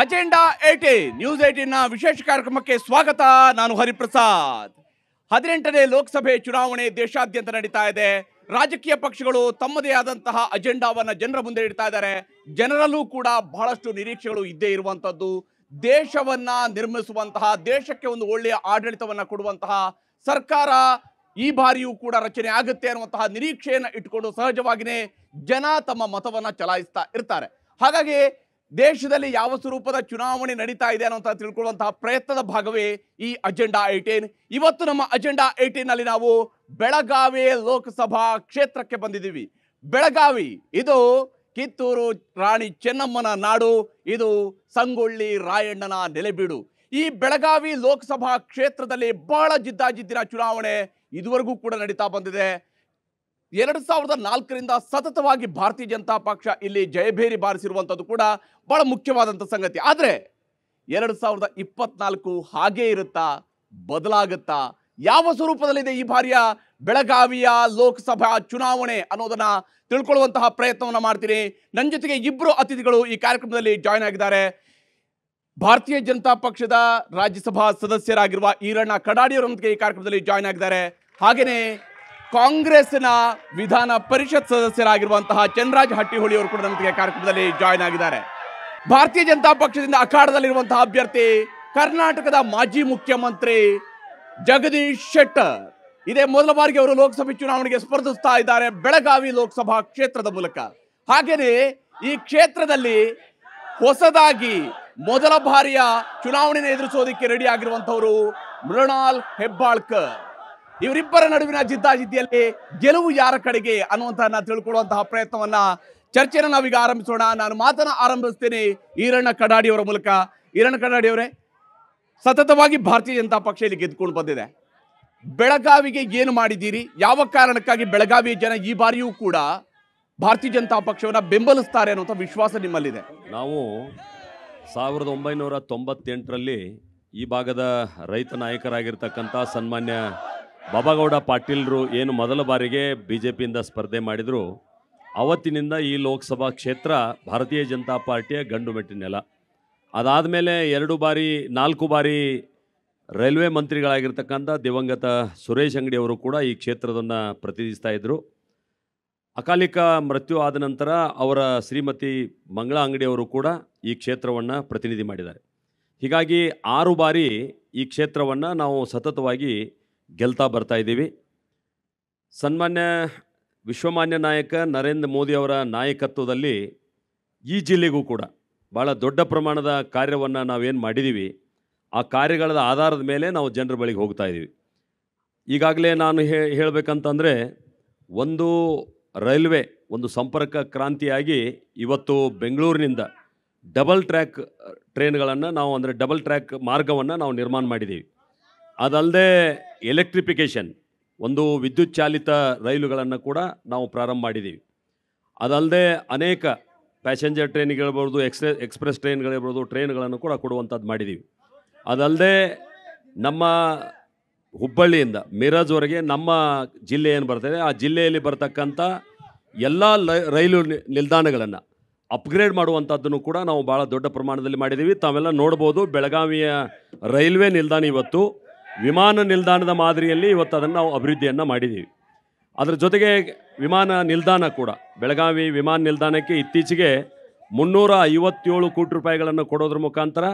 Agenda eighteen news ಏಟೀನ್ನ ವಿಶೇಷ ಕಾರ್ಯಕ್ರಮಕ್ಕೆ ಸ್ವಾಗತ. ನಾನು ಹರಿಪ್ರಸಾದ್. ಹದಿನೆಂಟನೇ ಲೋಕಸಭೆ ಚುನಾವಣೆ ದೇಶಾದ್ಯಂತ ನಡೀತಾ ಇದೆ. ರಾಜಕೀಯ ಪಕ್ಷಗಳು ತಮ್ಮದೇ ಆದಂತಹ ಅಜೆಂಡಾವನ್ನ ಜನರ ಮುಂದೆ ಇಡ್ತಾ ಇದ್ದಾರೆ. ಜನರಲ್ಲೂ ಕೂಡ ಬಹಳಷ್ಟು ನಿರೀಕ್ಷೆಗಳು ಇದ್ದೇ ಇರುವಂತದ್ದು ದೇಶವನ್ನ ನಿರ್ಮಿಸುವಂತಹ, ದೇಶಕ್ಕೆ ಒಂದು ಒಳ್ಳೆಯ ಆಡಳಿತವನ್ನ ಕೊಡುವಂತಹ ಸರ್ಕಾರ ಈ ಬಾರಿಯೂ ಕೂಡ ರಚನೆ ಆಗುತ್ತೆ ಅನ್ನುವಂತಹ ನಿರೀಕ್ಷೆಯನ್ನು ಇಟ್ಟುಕೊಂಡು ಸಹಜವಾಗಿಯೇ ಜನ ತಮ್ಮ ಮತವನ್ನ ಚಲಾಯಿಸ್ತಾ ಇರ್ತಾರೆ. ಹಾಗಾಗಿ ದೇಶದಲ್ಲಿ ಯಾವ ಸ್ವರೂಪದ ಚುನಾವಣೆ ನಡೀತಾ ಇದೆ ಅನ್ನುವಂಥ ತಿಳ್ಕೊಳ್ಳುವಂತಹ ಪ್ರಯತ್ನದ ಭಾಗವೇ ಈ ಅಜೆಂಡಾ ಏಟೀನ್ ಇವತ್ತು ನಮ್ಮ ಅಜೆಂಡಾ ಏಟೀನ್ನಲ್ಲಿ ನಾವು ಬೆಳಗಾವಿ ಲೋಕಸಭಾ ಕ್ಷೇತ್ರಕ್ಕೆ ಬಂದಿದ್ದೀವಿ. ಬೆಳಗಾವಿ, ಇದು ಕಿತ್ತೂರು ರಾಣಿ ಚೆನ್ನಮ್ಮನ ನಾಡು, ಇದು ಸಂಗೊಳ್ಳಿ ರಾಯಣ್ಣನ ನೆಲೆಬೀಡು. ಈ ಬೆಳಗಾವಿ ಲೋಕಸಭಾ ಕ್ಷೇತ್ರದಲ್ಲಿ ಬಹಳ ಜಿದ್ದಾಜಿದ್ದಿನ ಚುನಾವಣೆ ಇದುವರೆಗೂ ಕೂಡ ನಡೀತಾ ಬಂದಿದೆ. ಎರಡು ಸಾವಿರದ ನಾಲ್ಕರಿಂದ ಸತತವಾಗಿ ಭಾರತೀಯ ಜನತಾ ಪಕ್ಷ ಇಲ್ಲಿ ಜಯಭೇರಿ ಬಾರಿಸಿರುವಂಥದ್ದು ಕೂಡ ಬಹಳ ಮುಖ್ಯವಾದಂಥ ಸಂಗತಿ. ಆದರೆ ಎರಡು ಸಾವಿರದ ಇಪ್ಪತ್ನಾಲ್ಕು ಹಾಗೇ ಇರುತ್ತಾ, ಬದಲಾಗುತ್ತಾ? ಯಾವ ಸ್ವರೂಪದಲ್ಲಿದೆ ಈ ಬಾರಿಯ ಬೆಳಗಾವಿಯ ಲೋಕಸಭಾ ಚುನಾವಣೆ ಅನ್ನೋದನ್ನ ತಿಳ್ಕೊಳ್ಳುವಂತಹ ಪ್ರಯತ್ನವನ್ನ ಮಾಡ್ತೀನಿ ನನ್ನ ಜೊತೆಗೆ ಇಬ್ಬರು ಅತಿಥಿಗಳು ಈ ಕಾರ್ಯಕ್ರಮದಲ್ಲಿ ಜಾಯ್ನ್ ಆಗಿದ್ದಾರೆ. ಭಾರತೀಯ ಜನತಾ ಪಕ್ಷದ ರಾಜ್ಯಸಭಾ ಸದಸ್ಯರಾಗಿರುವ ಈರಣ್ಣ ಕಡಾಡಿಯವರೊಂದಿಗೆ ಈ ಕಾರ್ಯಕ್ರಮದಲ್ಲಿ ಜಾಯ್ನ್ ಆಗಿದ್ದಾರೆ. ಹಾಗೆಯೇ ಕಾಂಗ್ರೆಸ್ನ ವಿಧಾನ ಪರಿಷತ್ ಸದಸ್ಯರಾಗಿರುವಂತಹ ಚಂದ್ರರಾಜ್ ಹಟ್ಟಿಹೊಳಿ ಅವರು ಕೂಡ ನಮಗೆ ಕಾರ್ಯಕ್ರಮದಲ್ಲಿ ಜಾಯ್ನ್ ಆಗಿದ್ದಾರೆ. ಭಾರತೀಯ ಜನತಾ ಪಕ್ಷದಿಂದ ಅಖಾಡದಲ್ಲಿರುವಂತಹ ಅಭ್ಯರ್ಥಿ ಕರ್ನಾಟಕದ ಮಾಜಿ ಮುಖ್ಯಮಂತ್ರಿ ಜಗದೀಶ್ ಶೆಟ್ಟರ್. ಇದೇ ಮೊದಲ ಬಾರಿಗೆ ಅವರು ಲೋಕಸಭೆ ಚುನಾವಣೆಗೆ ಸ್ಪರ್ಧಿಸ್ತಾ ಇದ್ದಾರೆ ಬೆಳಗಾವಿ ಲೋಕಸಭಾ ಕ್ಷೇತ್ರದ ಮೂಲಕ. ಹಾಗೆಯೇ ಈ ಕ್ಷೇತ್ರದಲ್ಲಿ ಹೊಸದಾಗಿ ಮೊದಲ ಬಾರಿಯ ಚುನಾವಣೆಯನ್ನು ಎದುರಿಸೋದಕ್ಕೆ ರೆಡಿ ಆಗಿರುವಂತವರು ಮೃಣಾಲ್ ಹೆಬ್ಬಾಳ್ಕರ್. ಇವರಿಬ್ಬರ ನಡುವಿನ ಜಿದ್ದಾಜಿದ್ದಿಯಲ್ಲಿ ಗೆಲುವು ಯಾರ ಕಡೆಗೆ ಅನ್ನುವಂತಹ ತಿಳ್ಕೊಳ್ಳುವಂತಹ ಪ್ರಯತ್ನವನ್ನ ಚರ್ಚೆನ ನಾವೀಗ ಆರಂಭಿಸೋಣ. ನಾನು ಮಾತನ್ನ ಆರಂಭಿಸ್ತೇನೆ ಈರಣ್ಣ ಕಡಾಡಿ ಅವರ ಮೂಲಕ. ಈರಣ್ಣ ಕಡಾಡಿ ಅವರೇ, ಸತತವಾಗಿ ಭಾರತೀಯ ಜನತಾ ಪಕ್ಷ ಇಲ್ಲಿ ಗೆದ್ದುಕೊಂಡು ಬಂದಿದೆ. ಬೆಳಗಾವಿಗೆ ಏನು ಮಾಡಿದ್ದೀರಿ? ಯಾವ ಕಾರಣಕ್ಕಾಗಿ ಬೆಳಗಾವಿ ಜನ ಈ ಬಾರಿಯೂ ಕೂಡ ಭಾರತೀಯ ಜನತಾ ಪಕ್ಷವನ್ನು ಬೆಂಬಲಿಸ್ತಾರೆ ಅನ್ನುವಂಥ ವಿಶ್ವಾಸ ನಿಮ್ಮಲ್ಲಿದೆ? ನಾವು ಸಾವಿರದ ಒಂಬೈನೂರ ತೊಂಬತ್ತೆಂಟರಲ್ಲಿ ಈ ಭಾಗದ ರೈತ ನಾಯಕರಾಗಿರ್ತಕ್ಕಂಥ ಸನ್ಮಾನ್ಯ ಬಾಬಾಗೌಡ ಪಾಟೀಲ್ರು ಏನು ಮೊದಲ ಬಾರಿಗೆ ಬಿ ಜೆ ಪಿಯಿಂದ ಸ್ಪರ್ಧೆ ಮಾಡಿದರು, ಅವತ್ತಿನಿಂದ ಈ ಲೋಕಸಭಾ ಕ್ಷೇತ್ರ ಭಾರತೀಯ ಜನತಾ ಪಾರ್ಟಿಯ ಗಂಡು ಮೆಟ್ಟಿನ ನೆಲ. ಅದಾದಮೇಲೆ ಎರಡು ಬಾರಿ, ನಾಲ್ಕು ಬಾರಿ ರೈಲ್ವೆ ಮಂತ್ರಿಗಳಾಗಿರ್ತಕ್ಕಂಥ ದಿವಂಗತ ಸುರೇಶ್ ಅಂಗಡಿ ಅವರು ಕೂಡ ಈ ಕ್ಷೇತ್ರದನ್ನು ಪ್ರತಿನಿಧಿಸ್ತಾ ಇದ್ದರು ಅಕಾಲಿಕ ಮೃತ್ಯು ಆದ ನಂತರ ಅವರ ಶ್ರೀಮತಿ ಮಂಗಳ ಅಂಗಡಿಯವರು ಕೂಡ ಈ ಕ್ಷೇತ್ರವನ್ನು ಪ್ರತಿನಿಧಿ ಮಾಡಿದ್ದಾರೆ. ಹೀಗಾಗಿ ಆರು ಬಾರಿ ಈ ಕ್ಷೇತ್ರವನ್ನು ನಾವು ಸತತವಾಗಿ ಗೆಲ್ತಾ ಬರ್ತಾ ಇದ್ದೀವಿ. ಸನ್ಮಾನ್ಯ, ವಿಶ್ವಮಾನ್ಯ ನಾಯಕ ನರೇಂದ್ರ ಮೋದಿ ಅವರ ನಾಯಕತ್ವದಲ್ಲಿ ಈ ಜಿಲ್ಲೆಗೂ ಕೂಡ ಭಾಳ ದೊಡ್ಡ ಪ್ರಮಾಣದ ಕಾರ್ಯವನ್ನು ನಾವೇನು ಮಾಡಿದ್ದೀವಿ ಆ ಕಾರ್ಯಗಳ ಆಧಾರದ ಮೇಲೆ ನಾವು ಜನರ ಬಳಿಗೆ ಹೋಗ್ತಾ ಇದ್ದೀವಿ. ಈಗಾಗಲೇ ನಾನು ಹೇ, ಹೇಳಬೇಕಂತಂದರೆ ಒಂದು ರೈಲ್ವೆ, ಒಂದು ಸಂಪರ್ಕ ಕ್ರಾಂತಿಯಾಗಿ ಇವತ್ತು ಬೆಂಗಳೂರಿನಿಂದ ಡಬಲ್ ಟ್ರ್ಯಾಕ್ ಟ್ರೈನ್ಗಳನ್ನು ನಾವು ಅಂದರೆ ಡಬಲ್ ಟ್ರ್ಯಾಕ್ ಮಾರ್ಗವನ್ನು ನಾವು ನಿರ್ಮಾಣ ಮಾಡಿದ್ದೀವಿ. ಅದಲ್ಲದೆ ಎಲೆಕ್ಟ್ರಿಫಿಕೇಷನ್ ಒಂದು ವಿದ್ಯುತ್ ಚಾಲಿತ ರೈಲುಗಳನ್ನು ಕೂಡ ನಾವು ಪ್ರಾರಂಭ ಮಾಡಿದ್ದೀವಿ ಅದಲ್ಲದೆ ಅನೇಕ ಪ್ಯಾಸೆಂಜರ್ ಟ್ರೈನ್ಗಳಿರ್ಬೋದು ಎಕ್ಸ್ಪ್ರೆ ಎಕ್ಸ್ಪ್ರೆಸ್ ಟ್ರೈನ್ಗಳಿರ್ಬೋದು ಟ್ರೈನ್ಗಳನ್ನು ಕೂಡ ಕೊಡುವಂಥದ್ದು ಮಾಡಿದ್ದೀವಿ ಅದಲ್ಲದೆ ನಮ್ಮ ಹುಬ್ಬಳ್ಳಿಯಿಂದ ಮಿರಜ್ವರೆಗೆ ನಮ್ಮ ಜಿಲ್ಲೆ ಏನು ಬರ್ತದೆ, ಆ ಜಿಲ್ಲೆಯಲ್ಲಿ ಬರ್ತಕ್ಕಂಥ ಎಲ್ಲ ರೈಲು ನಿಲ್ದಾಣಗಳನ್ನು ಅಪ್ಗ್ರೇಡ್ ಮಾಡುವಂಥದ್ದನ್ನು ಕೂಡ ನಾವು ಭಾಳ ದೊಡ್ಡ ಪ್ರಮಾಣದಲ್ಲಿ ಮಾಡಿದ್ದೀವಿ ತಾವೆಲ್ಲ ನೋಡ್ಬೋದು, ಬೆಳಗಾವಿಯ ರೈಲ್ವೆ ನಿಲ್ದಾಣ ಇವತ್ತು ವಿಮಾನ ನಿಲ್ದಾಣದ ಮಾದರಿಯಲ್ಲಿ ಇವತ್ತು ಅದನ್ನು ನಾವು ಅಭಿವೃದ್ಧಿಯನ್ನು ಮಾಡಿದ್ದೀವಿ. ಅದರ ಜೊತೆಗೆ ವಿಮಾನ ನಿಲ್ದಾಣ ಕೂಡ, ಬೆಳಗಾವಿ ವಿಮಾನ ನಿಲ್ದಾಣಕ್ಕೆ ಇತ್ತೀಚೆಗೆ ಮುನ್ನೂರ ಐವತ್ತೇಳು ಕೋಟಿ ರೂಪಾಯಿಗಳನ್ನು ಕೊಡೋದ್ರ ಮುಖಾಂತರ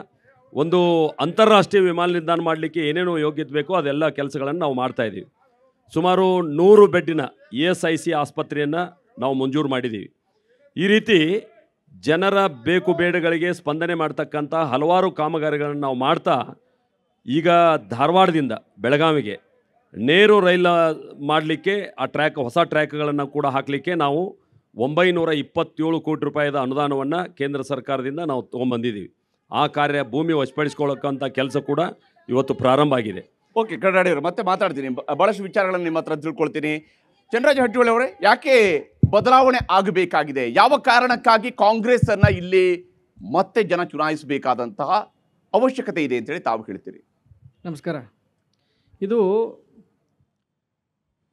ಒಂದು ಅಂತಾರಾಷ್ಟ್ರೀಯ ವಿಮಾನ ನಿಲ್ದಾಣ ಮಾಡಲಿಕ್ಕೆ ಏನೇನು ಯೋಗ್ಯತೆ ಬೇಕೋ ಅದೆಲ್ಲ ಕೆಲಸಗಳನ್ನು ನಾವು ಮಾಡ್ತಾಯಿದ್ದೀವಿ ಸುಮಾರು ನೂರು ಬೆಡ್ಡಿನ ಇ ಎಸ್ ಐ ಸಿ ಆಸ್ಪತ್ರೆಯನ್ನು ನಾವು ಮಂಜೂರು ಮಾಡಿದ್ದೀವಿ. ಈ ರೀತಿ ಜನರ ಬೇಕು ಬೇಡಗಳಿಗೆ ಸ್ಪಂದನೆ ಮಾಡ್ತಕ್ಕಂಥ ಹಲವಾರು ಕಾಮಗಾರಿಗಳನ್ನು ನಾವು ಮಾಡ್ತಾ ಈಗ ಧಾರವಾಡದಿಂದ ಬೆಳಗಾವಿಗೆ ನೇರು ರೈಲ ಮಾಡಲಿಕ್ಕೆ ಆ ಟ್ರ್ಯಾಕ್, ಹೊಸ ಟ್ರ್ಯಾಕ್ಗಳನ್ನು ಕೂಡ ಹಾಕಲಿಕ್ಕೆ ನಾವು ಒಂಬೈನೂರ ಇಪ್ಪತ್ತೇಳು ಕೋಟಿ ರೂಪಾಯಿದ ಅನುದಾನವನ್ನು ಕೇಂದ್ರ ಸರ್ಕಾರದಿಂದ ನಾವು ತೊಗೊಂಬಂದಿದ್ದೀವಿ. ಆ ಕಾರ್ಯ ಭೂಮಿ ವಶಪಡಿಸ್ಕೊಳ್ಳೋಕ್ಕಂಥ ಕೆಲಸ ಕೂಡ ಇವತ್ತು ಪ್ರಾರಂಭ ಆಗಿದೆ. ಓಕೆ ಕಡಾಡಿ ಮತ್ತೆ ಮಾತಾಡ್ತೀನಿ. ಬಹಳಷ್ಟು ವಿಚಾರಗಳನ್ನು ನಿಮ್ಮ ಹತ್ರ ತಿಳ್ಕೊಳ್ತೀನಿ. ಚಂದ್ರಾಜ ಹಟ್ಟಿಹೊಳಿ ಅವರೇ, ಯಾಕೆ ಬದಲಾವಣೆ ಆಗಬೇಕಾಗಿದೆ? ಯಾವ ಕಾರಣಕ್ಕಾಗಿ ಕಾಂಗ್ರೆಸ್ ಅನ್ನ ಇಲ್ಲಿ ಮತ್ತೆ ಜನ ಚುನಾಯಿಸಬೇಕಾದಂತಹ ಅವಶ್ಯಕತೆ ಇದೆ ಅಂತೇಳಿ ತಾವು ಹೇಳ್ತೀರಿ. ನಮಸ್ಕಾರ. ಇದು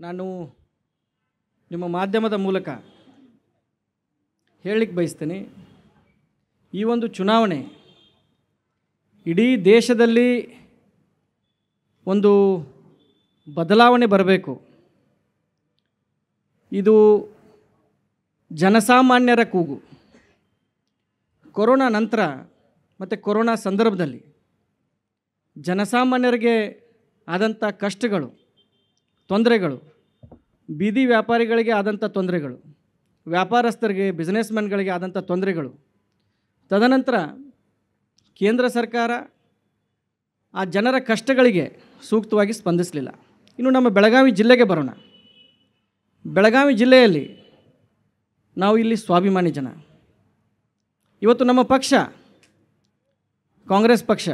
ನಾನು ನಿಮ್ಮ ಮಾಧ್ಯಮದ ಮೂಲಕ ಹೇಳಲಿಕ್ಕೆ ಬಯಸ್ತೀನಿ. ಈ ಒಂದು ಚುನಾವಣೆ ಇಡೀ ದೇಶದಲ್ಲಿ ಒಂದು ಬದಲಾವಣೆ ಬರಬೇಕು. ಇದು ಜನಸಾಮಾನ್ಯರ ಕೂಗು. ಕೊರೋನಾ ನಂತರ ಮತ್ತು ಕೊರೋನಾ ಸಂದರ್ಭದಲ್ಲಿ ಜನಸಾಮಾನ್ಯರಿಗೆ ಆದಂಥ ಕಷ್ಟಗಳು, ತೊಂದರೆಗಳು, ಬೀದಿ ವ್ಯಾಪಾರಿಗಳಿಗೆ ಆದಂಥ ತೊಂದರೆಗಳು, ವ್ಯಾಪಾರಸ್ಥರಿಗೆ ಬಿಸ್ನೆಸ್ಮೆನ್ಗಳಿಗೆ ಆದಂಥ ತೊಂದರೆಗಳು. ತದನಂತರ ಕೇಂದ್ರ ಸರ್ಕಾರ ಆ ಜನರ ಕಷ್ಟಗಳಿಗೆ ಸೂಕ್ತವಾಗಿ ಸ್ಪಂದಿಸಲಿಲ್ಲ. ಇನ್ನು ನಮ್ಮ ಬೆಳಗಾವಿ ಜಿಲ್ಲೆಗೆ ಬರೋಣ. ಬೆಳಗಾವಿ ಜಿಲ್ಲೆಯಲ್ಲಿ ನಾವು ಇಲ್ಲಿ ಸ್ವಾಭಿಮಾನಿ ಜನ. ಇವತ್ತು ನಮ್ಮ ಪಕ್ಷ, ಕಾಂಗ್ರೆಸ್ ಪಕ್ಷ.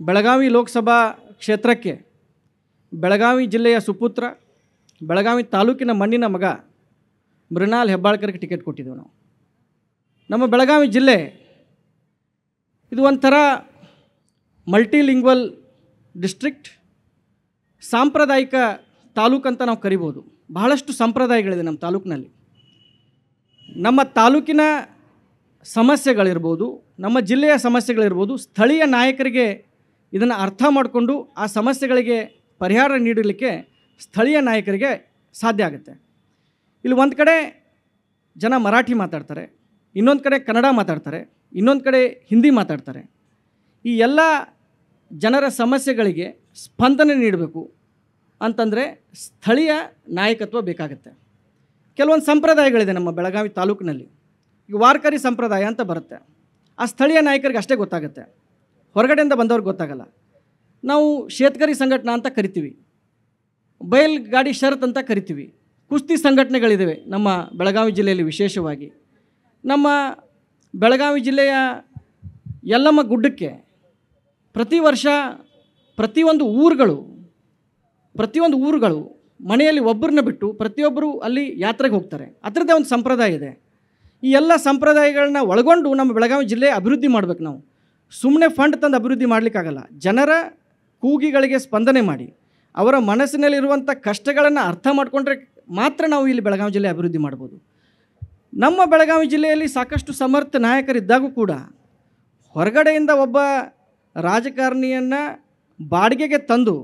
ಬೆಳಗಾವಿ ಲೋಕಸಭಾ ಕ್ಷೇತ್ರಕ್ಕೆ ಬೆಳಗಾವಿ ಜಿಲ್ಲೆಯ ಸುಪುತ್ರ, ಬೆಳಗಾವಿ ತಾಲೂಕಿನ ಮಣ್ಣಿನ ಮಗ ಮೃಣಾಲ್ ಹೆಬ್ಬಾಳ್ಕರ್ಗೆ ಟಿಕೆಟ್ ಕೊಟ್ಟಿದ್ದೆವು ನಾವು. ನಮ್ಮ ಬೆಳಗಾವಿ ಜಿಲ್ಲೆ ಇದು ಒಂಥರ ಮಲ್ಟಿಲಿಂಗ್ವಲ್ ಡಿಸ್ಟ್ರಿಕ್ಟ್, ಸಾಂಪ್ರದಾಯಿಕ ತಾಲೂಕು ಅಂತ ನಾವು ಕರಿಬೋದು. ಬಹಳಷ್ಟು ಸಂಪ್ರದಾಯಗಳಿದೆ ನಮ್ಮ ತಾಲೂಕಿನಲ್ಲಿ. ನಮ್ಮ ತಾಲೂಕಿನ ಸಮಸ್ಯೆಗಳಿರ್ಬೋದು, ನಮ್ಮ ಜಿಲ್ಲೆಯ ಸಮಸ್ಯೆಗಳಿರ್ಬೋದು, ಸ್ಥಳೀಯ ನಾಯಕರಿಗೆ ಇದನ್ನು ಅರ್ಥ ಮಾಡಿಕೊಂಡು ಆ ಸಮಸ್ಯೆಗಳಿಗೆ ಪರಿಹಾರ ನೀಡಲಿಕ್ಕೆ ಸ್ಥಳೀಯ ನಾಯಕರಿಗೆ ಸಾಧ್ಯ ಆಗುತ್ತೆ. ಇಲ್ಲಿ ಒಂದು ಕಡೆ ಜನ ಮರಾಠಿ ಮಾತಾಡ್ತಾರೆ, ಇನ್ನೊಂದು ಕಡೆ ಕನ್ನಡ ಮಾತಾಡ್ತಾರೆ, ಇನ್ನೊಂದು ಕಡೆ ಹಿಂದಿ ಮಾತಾಡ್ತಾರೆ. ಈ ಎಲ್ಲ ಜನರ ಸಮಸ್ಯೆಗಳಿಗೆ ಸ್ಪಂದನೆ ನೀಡಬೇಕು ಅಂತಂದರೆ ಸ್ಥಳೀಯ ನಾಯಕತ್ವ ಬೇಕಾಗುತ್ತೆ. ಕೆಲವೊಂದು ಸಂಪ್ರದಾಯಗಳಿದೆ ನಮ್ಮ ಬೆಳಗಾವಿ ತಾಲೂಕಿನಲ್ಲಿ. ಈಗ ವಾರ್ಕರಿ ಸಂಪ್ರದಾಯ ಅಂತ ಬರುತ್ತೆ. ಆ ಸ್ಥಳೀಯ ನಾಯಕರಿಗೆ ಅಷ್ಟೇ ಗೊತ್ತಾಗುತ್ತೆ. ಹೊರಗಡೆಯಿಂದ ಬಂದವ್ರಿಗೆ ಗೊತ್ತಾಗಲ್ಲ. ನಾವು ಶೇತ್ಕರಿ ಸಂಘಟನಾ ಅಂತ ಕರಿತೀವಿ. ಬಯಲ್ ಗಾಡಿ ಶರತ್ ಅಂತ ಕರಿತೀವಿ. ಕುಸ್ತಿ ಸಂಘಟನೆಗಳಿದ್ದಾವೆ ನಮ್ಮ ಬೆಳಗಾವಿ ಜಿಲ್ಲೆಯಲ್ಲಿ ವಿಶೇಷವಾಗಿ. ನಮ್ಮ ಬೆಳಗಾವಿ ಜಿಲ್ಲೆಯ ಯಲ್ಲಮ್ಮ ಗುಡ್ಡಕ್ಕೆ ಪ್ರತಿ ವರ್ಷ ಪ್ರತಿಯೊಂದು ಊರುಗಳು ಪ್ರತಿಯೊಂದು ಊರುಗಳು ಮನೆಯಲ್ಲಿ ಒಬ್ಬರನ್ನ ಬಿಟ್ಟು ಪ್ರತಿಯೊಬ್ಬರು ಅಲ್ಲಿ ಯಾತ್ರೆಗೆ ಹೋಗ್ತಾರೆ. ಅದರದ್ದೇ ಒಂದು ಸಂಪ್ರದಾಯ ಇದೆ. ಈ ಎಲ್ಲ ಸಂಪ್ರದಾಯಗಳನ್ನ ಒಳಗೊಂಡು ನಮ್ಮ ಬೆಳಗಾವಿ ಜಿಲ್ಲೆ ಅಭಿವೃದ್ಧಿ ಮಾಡಬೇಕು ನಾವು. ಸುಮ್ಮನೆ ಫಂಡ್ ತಂದು ಅಭಿವೃದ್ಧಿ ಮಾಡಲಿಕ್ಕಾಗಲ್ಲ. ಜನರ ಕೂಗಿಗಳಿಗೆ ಸ್ಪಂದನೆ ಮಾಡಿ. ಅವರ ಮನಸ್ಸಿನಲ್ಲಿರುವಂಥ ಕಷ್ಟಗಳನ್ನು ಅರ್ಥ ಮಾಡಿಕೊಂಡ್ರೆ ಮಾತ್ರ ನಾವು ಇಲ್ಲಿ ಬೆಳಗಾವಿ ಜಿಲ್ಲೆ ಅಭಿವೃದ್ಧಿ ಮಾಡ್ಬೋದು. ನಮ್ಮ ಬೆಳಗಾವಿ ಜಿಲ್ಲೆಯಲ್ಲಿ ಸಾಕಷ್ಟು ಸಮರ್ಥ ನಾಯಕರಿದ್ದಾಗೂ ಕೂಡ ಹೊರಗಡೆಯಿಂದ ಒಬ್ಬ ರಾಜಕಾರಣಿಯನ್ನು ಬಾಡಿಗೆಗೆ ತಂದು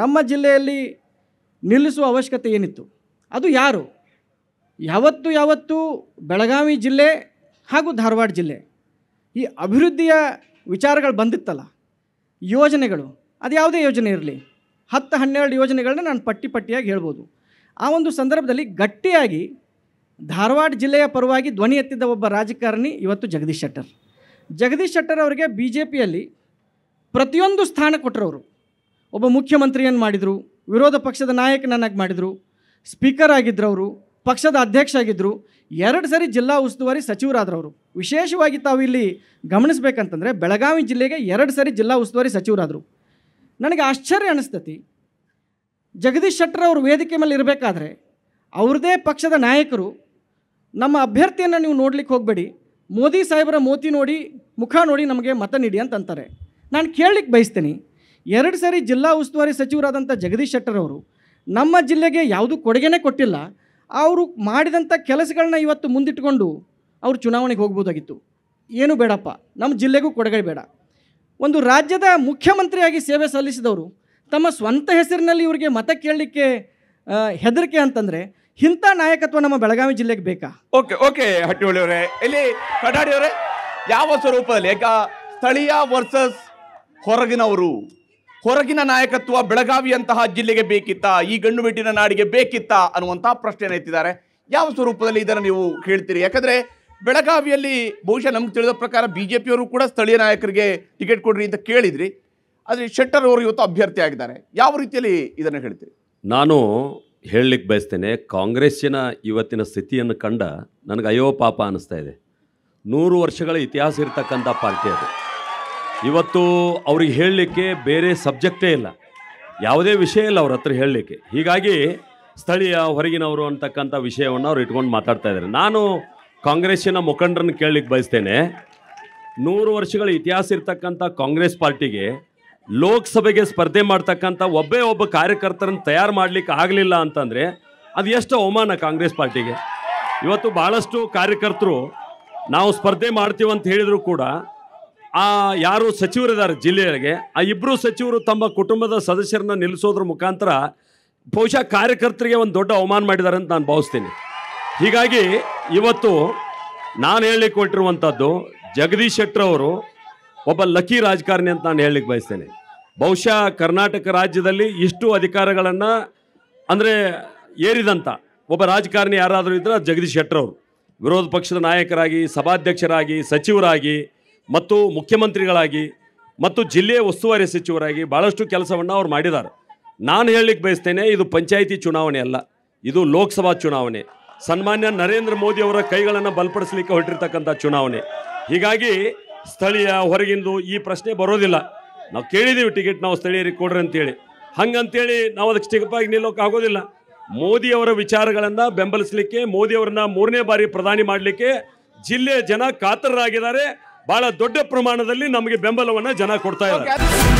ನಮ್ಮ ಜಿಲ್ಲೆಯಲ್ಲಿ ನಿಲ್ಲಿಸುವ ಅವಶ್ಯಕತೆ ಏನಿತ್ತು? ಅದು ಯಾರು? ಯಾವತ್ತು ಯಾವತ್ತು ಬೆಳಗಾವಿ ಜಿಲ್ಲೆ ಹಾಗೂ ಧಾರವಾಡ ಜಿಲ್ಲೆ. ಈ ಅಭಿವೃದ್ಧಿಯ ವಿಚಾರಗಳು ಬಂದಿತ್ತಲ್ಲ, ಯೋಜನೆಗಳು, ಅದು ಯಾವುದೇ ಯೋಜನೆ ಇರಲಿ, ಹತ್ತು ಹನ್ನೆರಡು ಯೋಜನೆಗಳನ್ನ ನಾನು ಪಟ್ಟಿ ಪಟ್ಟಿಯಾಗಿ ಹೇಳ್ಬೋದು. ಆ ಒಂದು ಸಂದರ್ಭದಲ್ಲಿ ಗಟ್ಟಿಯಾಗಿ ಧಾರವಾಡ ಜಿಲ್ಲೆಯ ಪರವಾಗಿ ಧ್ವನಿ ಎತ್ತಿದ್ದ ಒಬ್ಬ ರಾಜಕಾರಣಿ ಇವತ್ತು ಜಗದೀಶ್ ಶೆಟ್ಟರ್. ಜಗದೀಶ್ ಶೆಟ್ಟರ್ ಅವರಿಗೆ ಬಿ ಜೆ ಪಿಯಲ್ಲಿ ಪ್ರತಿಯೊಂದು ಸ್ಥಾನ ಕೊಟ್ಟರವರು. ಒಬ್ಬ ಮುಖ್ಯಮಂತ್ರಿಯನ್ನು ಮಾಡಿದರು, ವಿರೋಧ ಪಕ್ಷದ ನಾಯಕನನ್ನಾಗಿ ಮಾಡಿದರು, ಸ್ಪೀಕರ್ ಆಗಿದ್ದರು ಅವರು ಪಕ್ಷದ ಅಧ್ಯಕ್ಷ ಆಗಿದ್ದರು ಎರಡು ಸರಿ ಜಿಲ್ಲಾ ಉಸ್ತುವಾರಿ ಸಚಿವರಾದ್ರವರು. ವಿಶೇಷವಾಗಿ ತಾವು ಇಲ್ಲಿ ಗಮನಿಸಬೇಕಂತಂದರೆ ಬೆಳಗಾವಿ ಜಿಲ್ಲೆಗೆ ಎರಡು ಸರಿ ಜಿಲ್ಲಾ ಉಸ್ತುವಾರಿ ಸಚಿವರಾದರು. ನನಗೆ ಆಶ್ಚರ್ಯ ಅನಿಸ್ತತಿ. ಜಗದೀಶ್ ಶೆಟ್ಟರ್ ಅವರು ವೇದಿಕೆ ಮೇಲೆ ಇರಬೇಕಾದ್ರೆ ಅವ್ರದೇ ಪಕ್ಷದ ನಾಯಕರು, ನಮ್ಮ ಅಭ್ಯರ್ಥಿಯನ್ನು ನೀವು ನೋಡ್ಲಿಕ್ಕೆ ಹೋಗಬೇಡಿ. ಮೋದಿ ಸಾಹೇಬರ ಮೋತಿ ನೋಡಿ, ಮುಖ ನೋಡಿ ನಮಗೆ ಮತ ನೀಡಿ ಅಂತ ಅಂತಾರೆ. ನಾನು ಕೇಳಲಿಕ್ಕೆ ಬಯಸ್ತೀನಿ, ಎರಡು ಸರಿ ಜಿಲ್ಲಾ ಉಸ್ತುವಾರಿ ಸಚಿವರಾದಂಥ ಜಗದೀಶ್ ಶೆಟ್ಟರ್ ಅವರು ನಮ್ಮ ಜಿಲ್ಲೆಗೆ ಯಾವುದೂ ಕೊಡುಗೆನೇ ಕೊಟ್ಟಿಲ್ಲ ಅವರು ಮಾಡಿದಂಥ ಕೆಲಸಗಳನ್ನ ಇವತ್ತು ಮುಂದಿಟ್ಟುಕೊಂಡು ಅವರು ಚುನಾವಣೆಗೆ ಹೋಗ್ಬೋದಾಗಿತ್ತು. ಏನು ಬೇಡಪ್ಪ, ನಮ್ಮ ಜಿಲ್ಲೆಗೂ ಕೊಡುಗೆ ಬೇಡ. ಒಂದು ರಾಜ್ಯದ ಮುಖ್ಯಮಂತ್ರಿಯಾಗಿ ಸೇವೆ ಸಲ್ಲಿಸಿದವರು ತಮ್ಮ ಸ್ವಂತ ಹೆಸರಿನಲ್ಲಿ ಇವರಿಗೆ ಮತ ಕೇಳಲಿಕ್ಕೆ ಹೆದರಿಕೆ ಅಂತಂದರೆ ಇಂಥ ನಾಯಕತ್ವ ನಮ್ಮ ಬೆಳಗಾವಿ ಜಿಲ್ಲೆಗೆ ಬೇಕಾ? ಓಕೆ ಓಕೆ ಹಟ್ಟಿಹೊಳಿ ಅವರೇ. ಇಲ್ಲಿ ಕಟಾಡಿ ಯಾವ ಸ್ವರೂಪದಲ್ಲಿ? ಈಗ ಸ್ಥಳೀಯ ವರ್ಸಸ್ ಹೊರಗಿನವರು. ಹೊರಗಿನ ನಾಯಕತ್ವ ಬೆಳಗಾವಿಯಂತಹ ಜಿಲ್ಲೆಗೆ ಬೇಕಿತ್ತ, ಈ ಗಂಡು ಬಿಟ್ಟಿನ ನಾಡಿಗೆ ಬೇಕಿತ್ತ ಅನ್ನುವಂತಹ ಪ್ರಶ್ನೆಯನ್ನು ಎತ್ತಿದ್ದಾರೆ. ಯಾವ ಸ್ವರೂಪದಲ್ಲಿ ಇದನ್ನು ನೀವು ಹೇಳ್ತೀರಿ ಯಾಕಂದ್ರೆ ಬೆಳಗಾವಿಯಲ್ಲಿ ಬಹುಶಃ ನಮ್ಗೆ ತಿಳಿದ ಪ್ರಕಾರ ಬಿಜೆಪಿಯವರು ಕೂಡ ಸ್ಥಳೀಯ ನಾಯಕರಿಗೆ ಟಿಕೆಟ್ ಕೊಡ್ರಿ ಅಂತ ಕೇಳಿದ್ರಿ. ಆದರೆ ಶೆಟ್ಟರ್ ಅವರು ಇವತ್ತು ಅಭ್ಯರ್ಥಿ ಆಗಿದ್ದಾರೆ. ಯಾವ ರೀತಿಯಲ್ಲಿ ಇದನ್ನು ಹೇಳ್ತೀರಿ? ನಾನು ಹೇಳಲಿಕ್ಕೆ ಬಯಸ್ತೇನೆ, ಕಾಂಗ್ರೆಸ್ಸಿನ ಇವತ್ತಿನ ಸ್ಥಿತಿಯನ್ನು ಕಂಡ ನನಗೆ ಅಯ್ಯೋ ಪಾಪ ಅನ್ನಿಸ್ತಾ ಇದೆ. ನೂರು ವರ್ಷಗಳ ಇತಿಹಾಸ ಇರತಕ್ಕಂಥ ಪಾರ್ಟಿ ಅದು. ಇವತ್ತು ಅವ್ರಿಗೆ ಹೇಳಲಿಕ್ಕೆ ಬೇರೆ ಸಬ್ಜೆಕ್ಟೇ ಇಲ್ಲ. ಯಾವುದೇ ವಿಷಯ ಇಲ್ಲ ಅವ್ರ ಹತ್ರ ಹೇಳಲಿಕ್ಕೆ. ಹೀಗಾಗಿ ಸ್ಥಳೀಯ ಹೊರಗಿನವರು ಅಂತಕ್ಕಂಥ ವಿಷಯವನ್ನು ಅವ್ರು ಇಟ್ಕೊಂಡು ಮಾತಾಡ್ತಾ ಇದ್ದಾರೆ. ನಾನು ಕಾಂಗ್ರೆಸ್ಸಿನ ಮುಖಂಡರನ್ನು ಕೇಳಲಿಕ್ಕೆ ಬಯಸ್ತೇನೆ. ನೂರು ವರ್ಷಗಳ ಇತಿಹಾಸ ಇರ್ತಕ್ಕಂಥ ಕಾಂಗ್ರೆಸ್ ಪಾರ್ಟಿಗೆ ಲೋಕಸಭೆಗೆ ಸ್ಪರ್ಧೆ ಮಾಡ್ತಕ್ಕಂಥ ಒಬ್ಬೇ ಒಬ್ಬ ಕಾರ್ಯಕರ್ತರನ್ನು ತಯಾರು ಮಾಡಲಿಕ್ಕೆ ಆಗಲಿಲ್ಲ ಅಂತಂದರೆ ಅದು ಎಷ್ಟು ಅವಮಾನ ಕಾಂಗ್ರೆಸ್ ಪಾರ್ಟಿಗೆ. ಇವತ್ತು ಭಾಳಷ್ಟು ಕಾರ್ಯಕರ್ತರು ನಾವು ಸ್ಪರ್ಧೆ ಮಾಡ್ತೀವಂತ ಹೇಳಿದರೂ ಕೂಡ ಆ ಯಾರು ಸಚಿವರಿದ್ದಾರೆ ಜಿಲ್ಲೆಯೊಳಗೆ, ಆ ಇಬ್ಬರು ಸಚಿವರು ತಮ್ಮ ಕುಟುಂಬದ ಸದಸ್ಯರನ್ನ ನಿಲ್ಲಿಸೋದ್ರ ಮುಖಾಂತರ ಬಹುಶಃ ಕಾರ್ಯಕರ್ತರಿಗೆ ಒಂದು ದೊಡ್ಡ ಅವಮಾನ ಮಾಡಿದ್ದಾರೆ ಅಂತ ನಾನು ಭಾವಿಸ್ತೀನಿ. ಹೀಗಾಗಿ ಇವತ್ತು ನಾನು ಹೇಳಲಿಕ್ಕೆ ಕೊಟ್ಟಿರುವಂಥದ್ದು ಜಗದೀಶ್ ಶೆಟ್ಟರ್ ಅವರು ಒಬ್ಬ ಲಕ್ಕಿ ರಾಜಕಾರಣಿ ಅಂತ ನಾನು ಹೇಳಲಿಕ್ಕೆ ಬಯಸ್ತೇನೆ. ಬಹುಶಃ ಕರ್ನಾಟಕ ರಾಜ್ಯದಲ್ಲಿ ಇಷ್ಟು ಅಧಿಕಾರಗಳನ್ನು ಅಂದರೆ ಏರಿದಂಥ ಒಬ್ಬ ರಾಜಕಾರಣಿ ಯಾರಾದರೂ ಇದ್ದರೆ ಜಗದೀಶ್ ಶೆಟ್ಟರ್ ಅವರು. ವಿರೋಧ ಪಕ್ಷದ ನಾಯಕರಾಗಿ, ಸಭಾಧ್ಯಕ್ಷರಾಗಿ, ಸಚಿವರಾಗಿ ಮತ್ತು ಮುಖ್ಯಮಂತ್ರಿಗಳಾಗಿ ಮತ್ತು ಜಿಲ್ಲೆಯ ಉಸ್ತುವಾರಿ ಸಚಿವರಾಗಿ ಭಾಳಷ್ಟು ಕೆಲಸವನ್ನು ಅವ್ರು ಮಾಡಿದ್ದಾರೆ ನಾನು ಹೇಳಲಿಕ್ಕೆ ಬಯಸ್ತೇನೆ, ಇದು ಪಂಚಾಯಿತಿ ಚುನಾವಣೆ ಅಲ್ಲ, ಇದು ಲೋಕಸಭಾ ಚುನಾವಣೆ. ಸನ್ಮಾನ್ಯ ನರೇಂದ್ರ ಮೋದಿ ಅವರ ಕೈಗಳನ್ನು ಬಲಪಡಿಸಲಿಕ್ಕೆ ಹೊರಟಿರ್ತಕ್ಕಂಥ ಚುನಾವಣೆ. ಹೀಗಾಗಿ ಸ್ಥಳೀಯ ಹೊರಗಿಂದು ಈ ಪ್ರಶ್ನೆ ಬರೋದಿಲ್ಲ. ನಾವು ಕೇಳಿದ್ದೀವಿ ಟಿಕೆಟ್ ನಾವು ಸ್ಥಳೀಯರಿಗೆ ಕೊಡ್ರಿ ಅಂತೇಳಿ. ಹಂಗಂತೇಳಿ ನಾವು ಅದಕ್ಕೆ ಸ್ಟಿಗಪ್ಪಾಗಿ ನಿಲ್ಲೋಕೆ ಆಗೋದಿಲ್ಲ. ಮೋದಿ ಅವರ ವಿಚಾರಗಳನ್ನು ಬೆಂಬಲಿಸಲಿಕ್ಕೆ, ಮೋದಿ ಅವರನ್ನ ಮೂರನೇ ಬಾರಿ ಪ್ರಧಾನಿ ಮಾಡಲಿಕ್ಕೆ ಜಿಲ್ಲೆಯ ಜನ ಕಾತರರಾಗಿದ್ದಾರೆ. ಬಹಳ ದೊಡ್ಡ ಪ್ರಮಾಣದಲ್ಲಿ ನಮಗೆ ಬೆಂಬಲವನ್ನ ಜನ ಕೊಡ್ತಾ ಇದ್ದಾರೆ.